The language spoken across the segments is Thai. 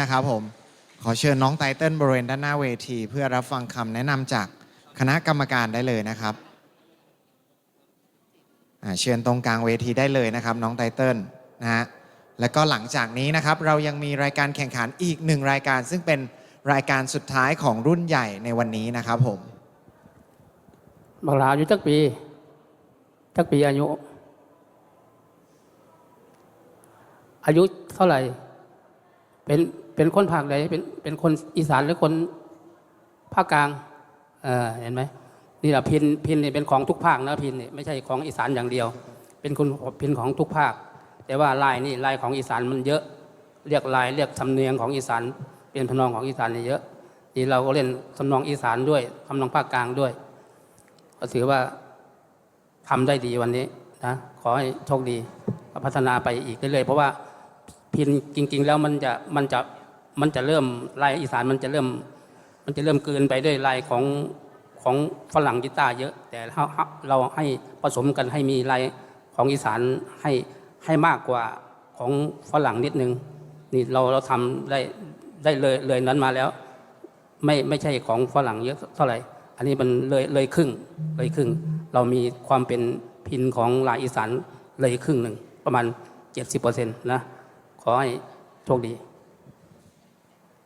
นะครับผม ขอเชิญน้องไตเติ้ลบริเวณด้านหน้าเวที เพื่อรับฟังคำแนะนำจากคณะกรรมการได้เลยนะครับเชิญตรงกลางเวทีได้เลยนะครับ น้องไตเติ้ลนะฮะแล้วก็หลังจากนี้นะครับ เรายังมีรายการแข่งขันอีกหนึ่งรายการ ซึ่งเป็นรายการสุดท้ายของรุ่นใหญ่ในวันนี้นะครับผมบักลาอายุจักปีจักปีอายุ อายุเท่าไหร่ เป็น เป็นคนภาคไหนเป็นเป็นคนอีสานหรือคนภาคกลางเออเห็นไหมนี่แหละพินพินนี่เป็นของทุกภาคนะพินนี่ไม่ใช่ของอีสานอย่างเดียว เป็นคนพินของทุกภาค แต่ว่าลายนี่ลายของอีสานมันเยอะเรียกลายเรียกสำเนียงของอีสานเป็นทำนองของอีสานนี่เยอะนี่เราก็เล่นทำนองอีสานด้วยทำนองภาคกลางด้วย ก็ถือว่าทำได้ดีวันนี้นะขอให้โชคดีพัฒนาไปอีกเรื่อยๆเพราะว่าพินจริง ๆ แล้วมันจะมันจะ มันจะเริ่มลายอีสานมันจะเริ่ม มันจะเริ่มเกินไปด้วยลายของของฝรั่งกีตาร์เยอะ แต่เราให้ผสมกันให้มีลายของอีสานให้ให้มากกว่าของฝรั่งนิดนึงนี่เราเราทำได้ได้เลยเลยนั้นมาแล้ว ไม่ไม่ใช่ของฝรั่งเยอะเท่าไหร่ อันนี้มันเลยเลยครึ่งเลยครึ่ง เรามีความเป็นพินของลายอีสานเลยครึ่งหนึ่งประมาณ 70%นะขอให้โชคดี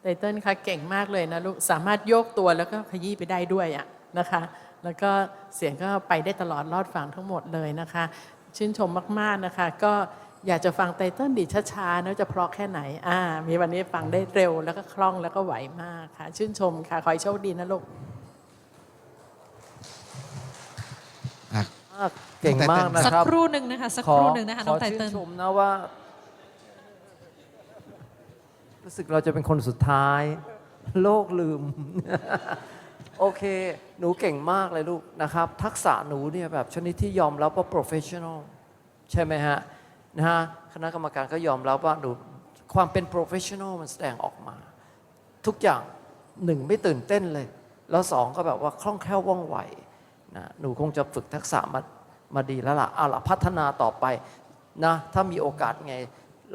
ไตเติ้ลคะเก่งมากเลยนะลูกสามารถโยกตัวแล้วก็ขยี้ไปได้ด้วยอะนะคะ แล้วก็เสียงก็ไปได้ตลอดรอดฟังทั้งหมดเลยนะคะ ชื่นชมมากๆนะคะ ก็อยากจะฟังไตเติ้ลดีดช้าๆนะจะเพราะแค่ไหนอ่ามีวันนี้ฟังได้เร็วแล้วก็คล่องแล้วก็ไหวมากค่ะ ชื่นชมค่ะ ขอให้โชคดีนะลูกอะมากเก่งมากนะสักครับ ครู่หนึ่งนะคะ สักขอครู่หนึ่งนะคะขน้อองไตชื่เติ้นลชมนะว่า รู้สึกเราจะเป็นคนสุดท้าย โลกลืม โอเค หนูเก่งมากเลยลูกนะครับ ทักษะหนูเนี่ยแบบชนิดที่ยอมรับว่า professional ใช่ไหมฮะนะฮะคณะกรรมการก็ยอมรับว่าหนูความเป็น professional มันแสดงออกมา ทุกอย่างหนึ่งไม่ตื่นเต้นเลย แล้วสองก็แบบว่าคล่องแคล่วว่องไวนะหนูคงจะฝึกทักษะมามาดีแล้วล่ะเอาล่ะพัฒนาต่อไปนะถ้ามีโอกาสไง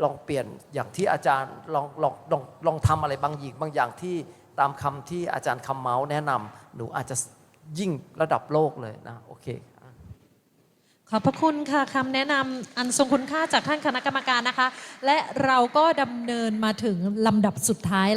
ลองเปลี่ยนอย่างที่อาจารย์ลองลองลองลองทำอะไรบางอย่างบางอย่างที่ตามคำที่อาจารย์คำเมาส์แนะนำหนูอาจจะยิ่งระดับโลกเลยนะโอเคขอบพระคุณค่ะคำแนะนำอันทรงคุณค่าจากท่านคณะกรรมการนะคะ และเราก็ดำเนินมาถึงลำดับสุดท้าย